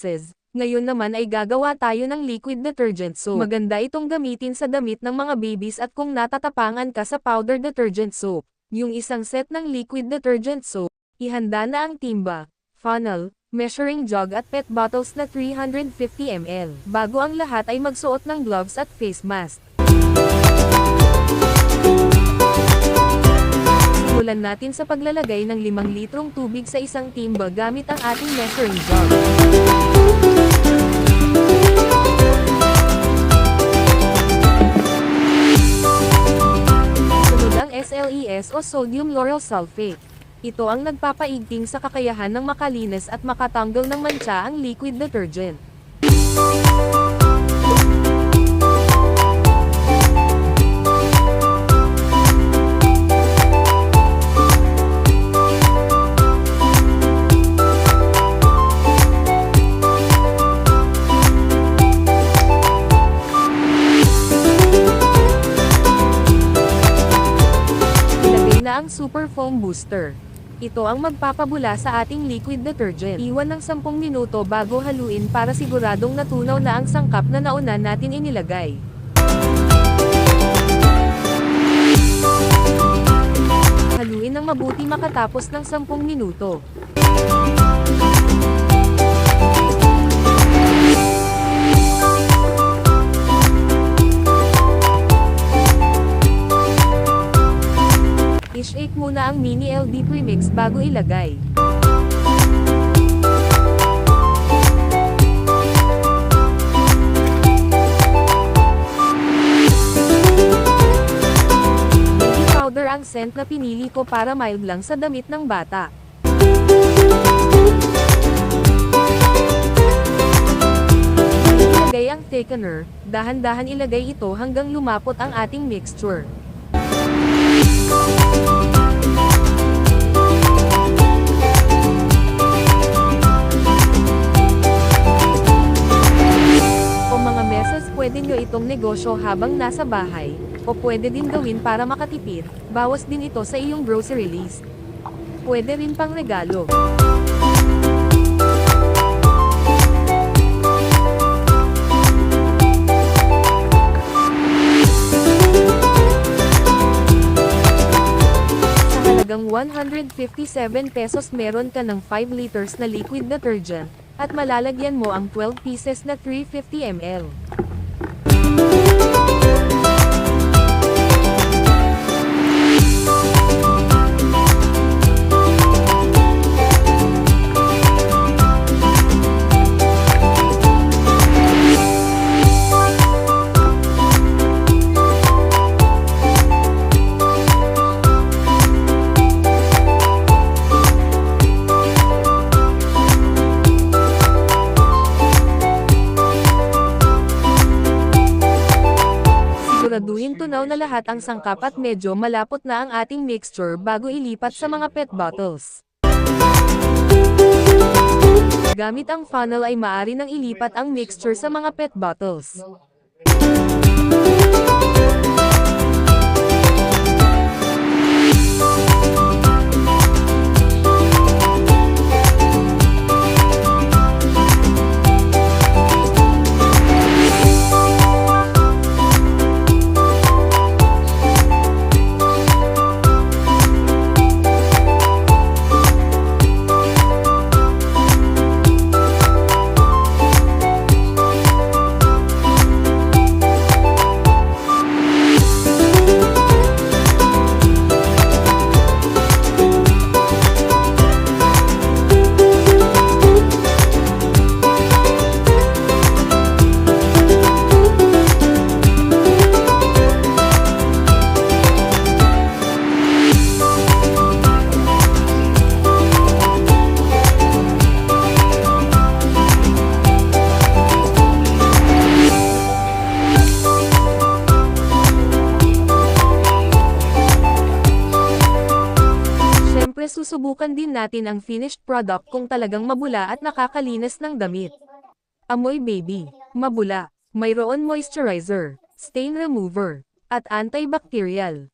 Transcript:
beses. Ngayon naman ay gagawa tayo ng liquid detergent soap. Maganda itong gamitin sa damit ng mga babies at kung natatapangan ka sa powder detergent soap. Yung isang set ng liquid detergent soap, ihanda na ang timba, funnel, measuring jug at pet bottles na 350 ml. Bago ang lahat ay magsuot ng gloves at face mask. Simulan natin sa paglalagay ng 5 litrong tubig sa isang timba gamit ang ating measuring jug. Sunod ang SLES o sodium lauryl sulfate. Ito ang nagpapaigting sa kakayahan ng makalinis at makatanggal ng mancha ang liquid detergent. Na ang super foam booster. Ito ang magpapabula sa ating liquid detergent. Iwan ng 10 minuto bago haluin para siguradong natunaw na ang sangkap na nauna natin inilagay. Haluin ng mabuti makatapos ng 10 minuto. Muna ang mini LD premix bago ilagay. Baby powder ang scent na pinili ko para mild lang sa damit ng bata. Ilagay ang thickener, dahan-dahan ilagay ito hanggang lumapot ang ating mixture. O itong negosyo habang nasa bahay, o pwede din gawin para makatipid, bawas din ito sa iyong grocery list. Pwede rin pang regalo. Halagang 157 pesos meron ka ng 5 liters na liquid detergent, at malalagyan mo ang 12 pieces na 350 ml. Siguraduhin tunaw na lahat ang sangkap at medyo malapot na ang ating mixture bago ilipat sa mga pet bottles. Gamit ang funnel ay maari nang ilipat ang mixture sa mga pet bottles. Susubukan din natin ang finished product kung talagang mabula at nakakalinis ng damit. Amoy baby, mabula, mayroon moisturizer, stain remover, at antibacterial.